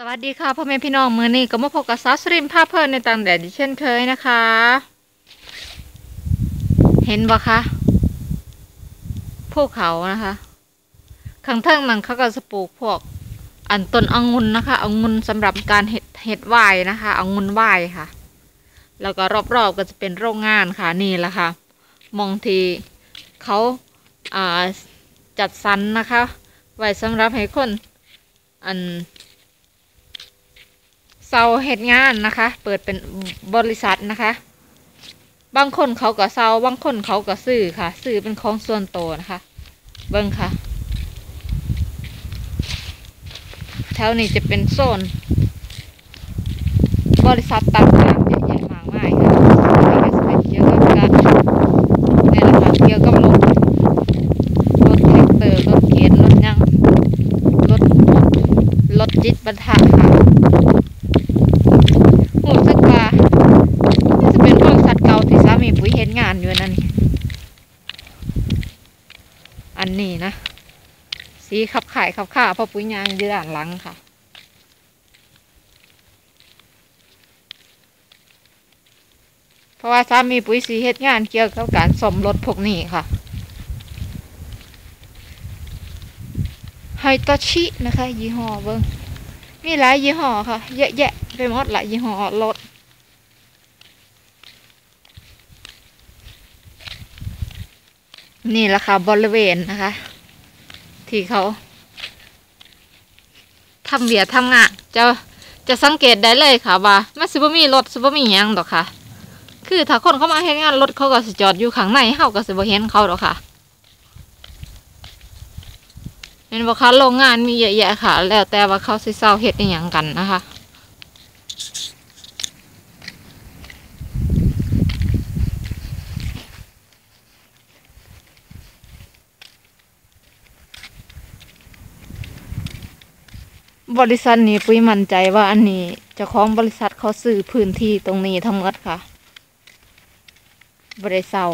สวัสดีค่ะพ่อแม่พี่น้องมือนี้ก็มาพบกับซาสริมภาพเพลินในต่างแดดเช่นเคยนะคะ เห็นบ่คะภูเขานะคะข้างเทิงนั้นเขาก็จะปลูกพวก อันต้นองุ่นนะคะองุ่นสำหรับการเห็ดเห็ดวายนะคะองุ่นวายค่ะ แล้วก็รอบๆก็จะเป็นโรงงานค่ะนี่แหละค่ะมองทีเขาอ่าจัดสรรนะคะ ไว้สำหรับให้คนอัน เซาเหตุงานนะคะ เปิดเป็นบริษัทนะคะ บางคนเขาก็เซาบางคนเขาก็ซื้อค่ะซื้อเป็นของส่วนตัวนะคะ เบิ้งค่ะแถวนี้จะเป็นโซน บริษัทต่างๆเยอะแยะมากมายค่ะนี่ก็จะเป็นเกี่ยวกับการนี่แหละค่ะเกี่ยวกับรถรถแท็กเตอร์รถเกียร์รถยังรถรถจิตบรรทุกค่ะ หูสึกว่าน่าจะเป็นบริษัทเก่าที่สามีปุ้ยเห็นงานอยู่นั่นนี่อันนี้นะ สีขับขายขับข่าพราะปุ้ยยางยืดอ่านหลังค่ะ เพราะว่าสามีปุ้ยสีเฮ็ดงานเกี่ยวกับการสมรถพวกนี้ค่ะไฮตาชินะคะ ยี่ห้อเบิ้งมีหลายยี่ห้อค่ะ เยอะแยะไปหมดหลายยี่ห้อรถนี่แหละค่ะบริเวณนะคะ ที่เขาทำเบียร์ทำงานจะจะสังเกตได้เลยค่ะว่ามันสิบมีรถซิบมียังดอกค่ะ คือถ้าคนเข้ามาเห็นงานรถเขาก็จอดอยู่ข้างในเฮาก็สิบ่เห็นเขาดอกค่ะเป็นว่าคะโรงงานมีเยอะแยะค่ะ แล้วแต่ว่าเขาสิเศร้าเฮ็ดอหย่างกันนะคะ บริษัทนี้ปุ้ยมั่นใจว่าอันนี้เจ้าของบริษัทเขาซื้อพื้นที่ตรงนี้ทั้งหมดค่ะบริเซา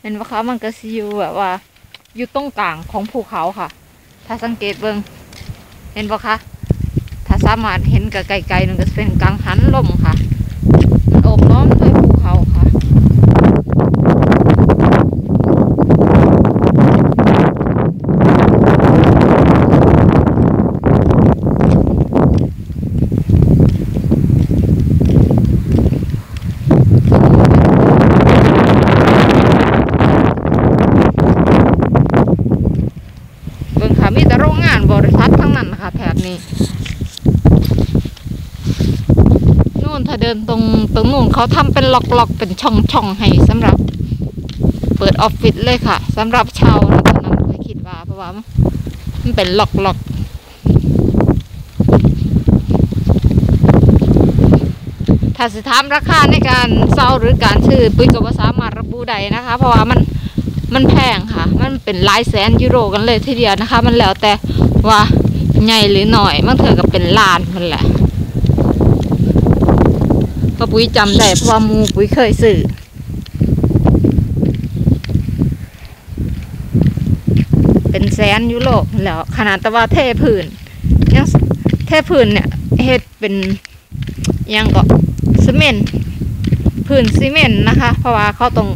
เห็นว่าคะมันก็สิอยู่แบบว่า อยู่ตรงกลางของภูเขาค่ะ ถ้าสังเกตเบิงเห็นปะคะ ถ้าสามารถเห็นกับไกลๆนึงก็จะเป็นกลางหันลมค่ะมันโอบล้อมด้วยภูเขาค่ะ เบิ่งค่ะมีแต่โรงงานบริษัททั้ง นี้ นู่นถ้าเดินตรงตรงนู่นเขาทำเป็นล็อกๆเป็นช่องๆให้สำหรับ เปิดออฟฟิศเลยค่ะสำหรับชานะตอนนั้นเคยคิดว่าเพราะว่ามันเป็นล็อกๆถ้าสิถามราคาในการเช่าหรือการซื้อปุ้ยกบ่สามารถระบุได้นะคะ เพราะว่ามันมันแพงค่ะ มันเป็นหลายแสนยูโรกันเลยทีเดียวนะคะ มันแล้วแต่ว่า ใหญ่หรือหน่อยบางเถื่อก็เป็นลานมันแหละพราะปุ๋ยจำได้เพราะว่ามูปุ๋ยเคยซื้อเป็นแสนยูโรแล้ว ขนาดแต่ว่าเทพื้นยังเทพื้นเนี่ยเฮ็ดเป็นยังก็ซีเมนต์พื้นซีเมนต์นะคะ เพราะว่าเขาต้อง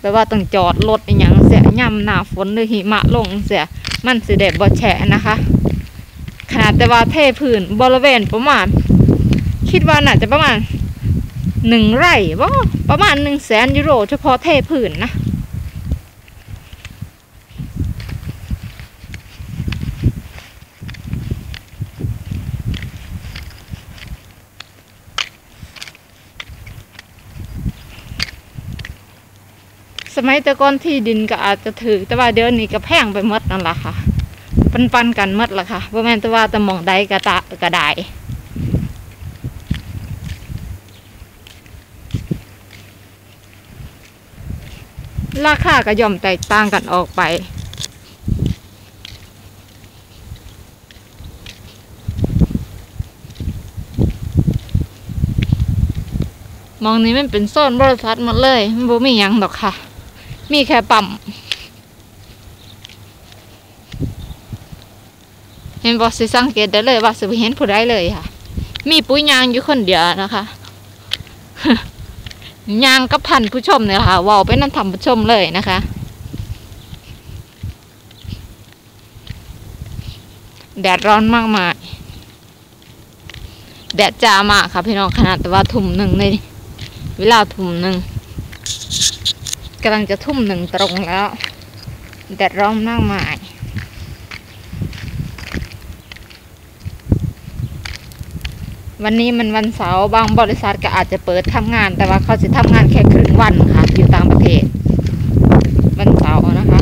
แปลว่าต้องจอดรถอย่างเสียย่ำหน้าฝนหรือหิมะลงเสียมันสิเด็บ่แฉะนะคะ ขนาดแต่ว่าเทพื้นบริเวณประมาณ คิดว่าน่าจะประมาณหนึ่งไร่ว่ประมาณหนึ่งแสนยูโร เฉพาะเทพื้นนะสมัยแต่ก่อนที่ดินก็อาจจะถือแต่ว่าเดี๋ยวนี้ก็แพงไปหมดนั่นแหละค่ะ ปันปันๆกันหมดละค่ะบ่แม่นแต่ว่าแต่มองใดก็ตะก็ได้ราคาก็ย่อมแตกต่างกันออกไปมองนี้มันเป็นโซนบริษัทหมดเลยมันบ่มีหยังดอกค่ะ มีแค่ปั๊ม เห็นบอสสังเกตได้เลยว่าสิเห็นผู้ใดเลยค่ะ มีปุ้ยยางอยู่คนเดียวนะคะยางกับพันผู้ชมเนี่ยค่ะว้าไปนั่นทำผู้ชมเลยนะคะ แดดร้อนมากมายแดดจ้ามากค่ะพี่น้องขนาดแต่ว่าทุ่มหนึ่งในเวลาทุ่มหนึ่งกำลังจะทุ่มหนึ่งตรงแล้ว แดดร้อนมากมาย วันนี้มันวันเสาร์บางบริษัทก็อาจจะเปิดทำงาน แต่ว่าเขาจะทำงานแค่ครึ่งวันค่ะ อยู่ต่างประเทศ วันเสาร์นะคะ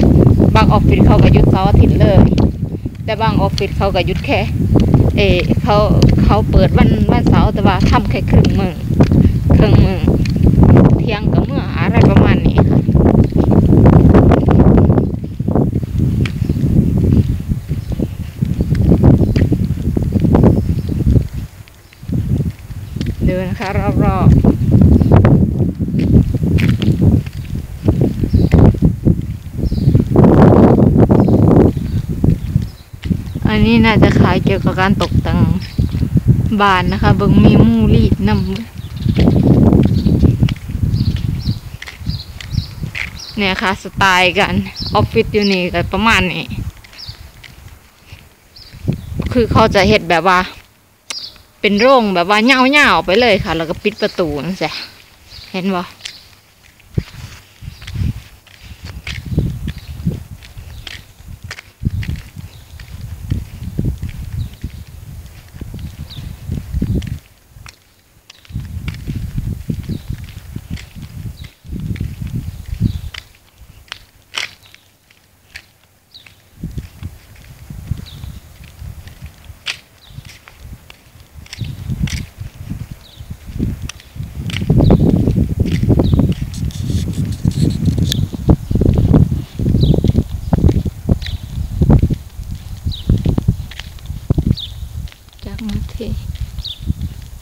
บางออฟฟิศเขาก็หยุดเสาร์อาทิตย์เลย แต่บางออฟฟิศเขาก็หยุดแค่ เออเขาเขาเปิดวันวันเสาร์แต่ว่าทำแค่ครึ่งมือครึ่งมือเที่ยงกับเมื่ออะไรประมาณนี้ค่ะเดินนะคะรอบๆอั นนี้น่าจะขายเกี่ยวกับการตกแต่งบ้านนะคะเบิ่งมีมูลีดนำเนี่ยค่ะสไตล์กันออฟฟิศอยู่นี่ก็ประมาณนี้ คือเขาจะเห็ดแบบว่า เป็นโร่งแบบว่าเงาๆไปเลยค่ะ แล้วก็ปิดประตูนั่นแหละเห็นบ่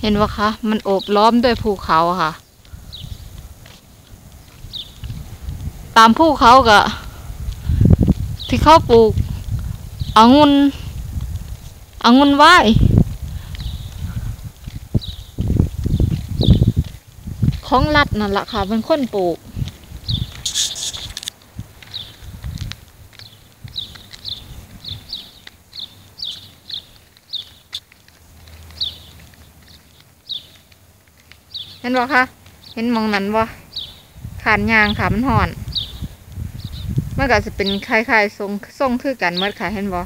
เห็นว่าคะ มันโอบล้อมด้วยภูเขาค่ะ ตามภูเขากะที่เขาปลูกองุ่นองุ่นไหว้ของรัฐนั่นแหละค่ะเป็นคนปลูก เห็นบ่คะเห็นมองนั้นบ่ขานยางขามันห่อนมันก็จะเป็นคล้ายๆทรงทรงคือกันเมื่อค่ะเห็นบ่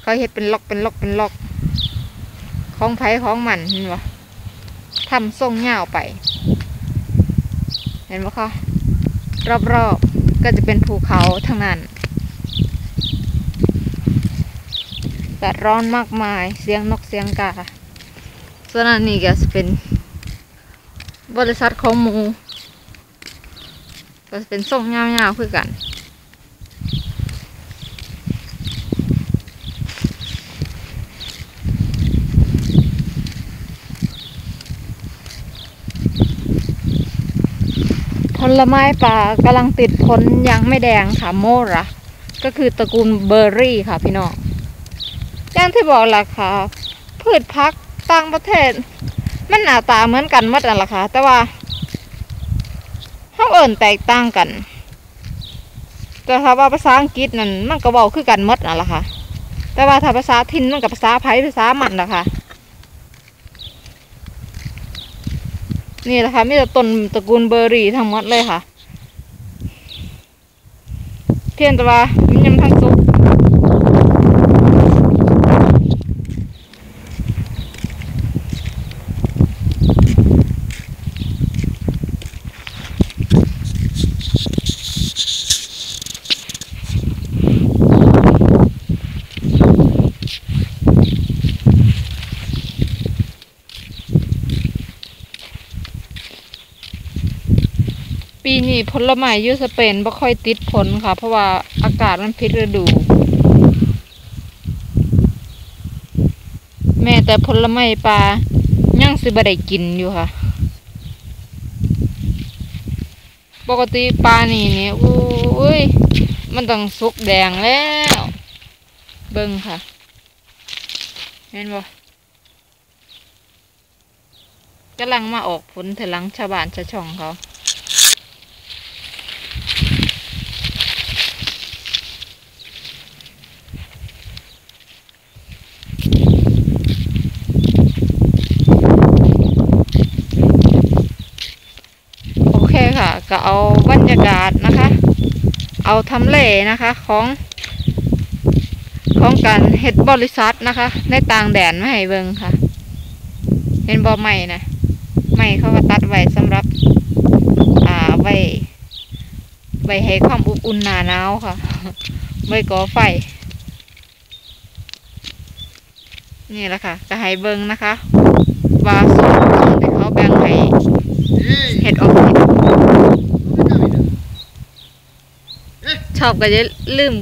เขาเห็ดเป็นล็อกเป็นล็อกเป็นล็อก ของไผ่ของมันเห็นบ่ทำทรงยาไป เห็นบ่คะรอบๆก็จะเป็นภูเขาทั้งนั้นแดดร้อนมากมายเสียงนกเสียงกาส่วนอันนี้ก็จะเป็น บริษัทของหมูก็จะเป็นส่งยาวๆคือกันผลไม้ป่ากำลังติดผลยังไม่แดงค่ะโมระก็คือตระกูลเบอร์รี่ค่ะพี่น้องอย่างที่บอกแหละค่ะ พืชพักต่างประเทศ มันหน้าตาเหมือนกันหมดนั่นแหละค่ะ แต่ว่าเขาเอิ่นแตกต่างกัน แต่ถ้าว่าภาษาอังกฤษนั่นมันก็เว้าคือกันมดนั่นแหละค่ะ แต่ว่าถ้าภาษาถิ่นมันกับภาษาไทยภาษามันนะคะนี่แหละค่ะมีแต่ต้นตระกูลเบอร์รี่ทั้งหมดเลยค่ะ เพียงแต่ว่ามันยังทันสุก ปีนี้ผ ลไม้ยูสเปนบ่ค่อยติดผลค่ะ เพราะว่าอากาศมันผิดฤดู แม่แต่ผลไม้ปลายังสิบ่ได้กินอยู่ค่ะ ปกติปลานี่นี่อุ้ยมันต้องสุกแดงแล้ว เบิ่งค่ะเห็นบ่กำลังมาออกผลเถลังชาวบ้านชาวช่องเขา ค่ะ ก็เอาบรรยากาศนะคะ เอาทำเลนะคะของ ของการเฮ็ดบริษัทนะคะ ในต่างแดนมาให้เบิงค่ะเห็นบ่ใหม่นะใหม่เขาก็ตัดไว้สำหรับ อ่าไว้ไว้ให้ความอบอุ่นหนาหนาวค่ะไว้ก่อไฟนี่แหละค่ะจะให้เบิงนะคะว่าโซนโซนที่เขาแบ่งให้เฮ็ดออฟฟิศช อบก็จะลืม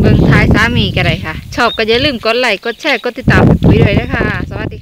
เบิ่งท้ายสามีกันเลยค่ะ ชอบก็จะลืมกดไลค์กดแชร์กดติดตามไปุ๋ยด้วยนะคะ สวัสดีค่ะ